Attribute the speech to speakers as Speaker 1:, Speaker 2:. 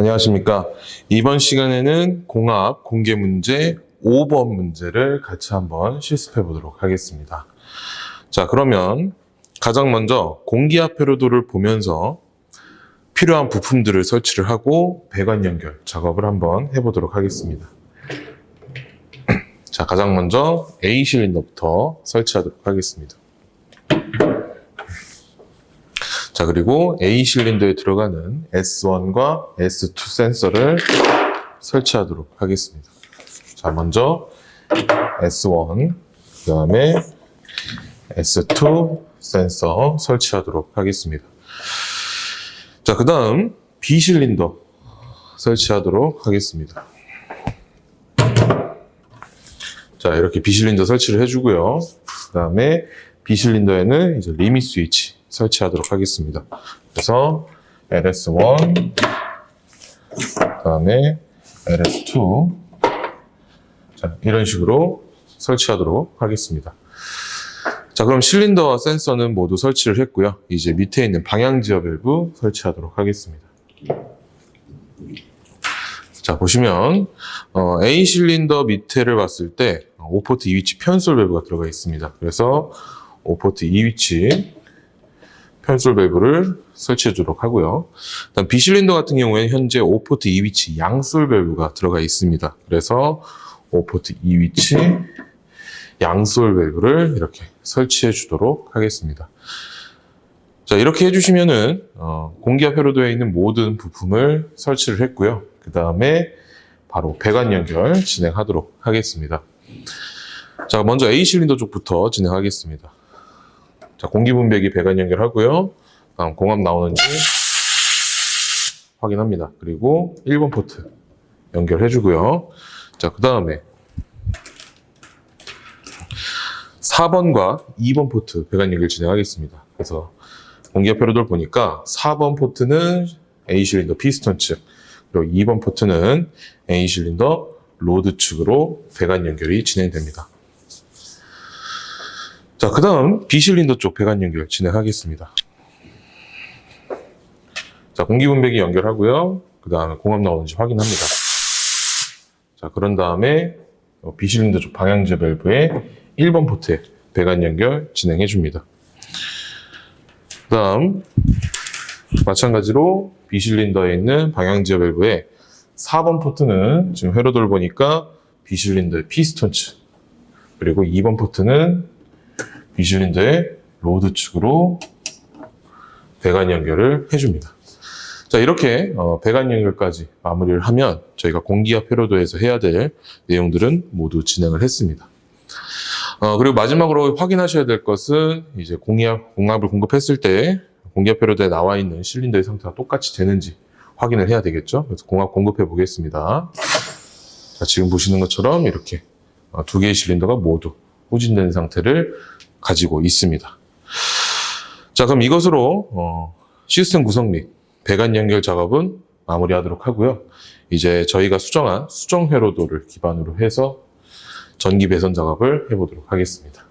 Speaker 1: 안녕하십니까. 이번 시간에는 공합 공개 문제 5번 문제를 같이 한번 실습해 보도록 하겠습니다. 자, 그러면 가장 먼저 공기압 회로도를 보면서 필요한 부품들을 설치를 하고 배관 연결 작업을 한번 해보도록 하겠습니다. 자, 가장 먼저 A 실린더부터 설치하도록 하겠습니다. 자, 그리고 A 실린더에 들어가는 S1과 S2 센서를 설치하도록 하겠습니다. 자, 먼저 S1, 그 다음에 S2 센서 설치하도록 하겠습니다. 자, 그 다음 B 실린더 설치하도록 하겠습니다. 자, 이렇게 B 실린더 설치를 해주고요. 그 다음에 B 실린더에는 이제 리밋 스위치 설치하도록 하겠습니다. 그래서 LS1, 그 다음에 LS2, 자, 이런 식으로 설치하도록 하겠습니다. 자, 그럼 실린더와 센서는 모두 설치를 했고요. 이제 밑에 있는 방향 지어 밸브 설치하도록 하겠습니다. 자, 보시면 어, A 실린더 밑에를 봤을 때 5포트 2위치 편솔 밸브가 들어가 있습니다. 그래서 5포트 2위치 편솔 밸브를 설치해 주도록 하고요. 다음 B 실린더 같은 경우에는 현재 5포트 2위치 양솔 밸브가 들어가 있습니다. 그래서 5포트 2위치 양솔 밸브를 이렇게 설치해 주도록 하겠습니다. 자, 이렇게 해주시면은, 어, 공기압 회로도에 있는 모든 부품을 설치를 했고요. 그 다음에 바로 배관 연결 진행하도록 하겠습니다. 자, 먼저 A 실린더 쪽부터 진행하겠습니다. 자, 공기 분배기 배관 연결하고요. 다음 공압 나오는지 확인합니다. 그리고 1번 포트 연결해 주고요. 자, 그 다음에 4번과 2번 포트 배관 연결 진행하겠습니다. 그래서 공기압 회로도를 보니까 4번 포트는 A 실린더 피스톤 측, 그리고 2번 포트는 A 실린더 로드 측으로 배관 연결이 진행됩니다. 자, 그 다음 B 실린더 쪽 배관 연결 진행하겠습니다. 자, 공기 분배기 연결하고요. 그 다음에 공압 나오는지 확인합니다. 자, 그런 다음에 B 실린더 쪽 방향제 밸브에 1번 포트에 배관 연결 진행해 줍니다. 그 다음 마찬가지로 B 실린더에 있는 방향제 밸브에 4번 포트는 지금 회로도를 보니까 B 실린더의 피스톤 측 그리고 2번 포트는 실린더의 로드 측으로 배관 연결을 해줍니다. 자 이렇게 어, 배관 연결까지 마무리를 하면 저희가 공기압 회로도에서 해야 될 내용들은 모두 진행을 했습니다. 어, 그리고 마지막으로 확인하셔야 될 것은 이제 공기압, 공압을 공급했을 때 공기압 회로도에 나와 있는 실린더의 상태가 똑같이 되는지 확인을 해야 되겠죠. 그래서 공압 공급해 보겠습니다. 자, 지금 보시는 것처럼 이렇게 어, 두 개의 실린더가 모두 후진된 상태를 가지고 있습니다. 자, 그럼 이것으로 어, 시스템 구성 및 배관 연결 작업은 마무리하도록 하고요. 이제 저희가 수정한 수정 회로도를 기반으로 해서 전기 배선 작업을 해보도록 하겠습니다.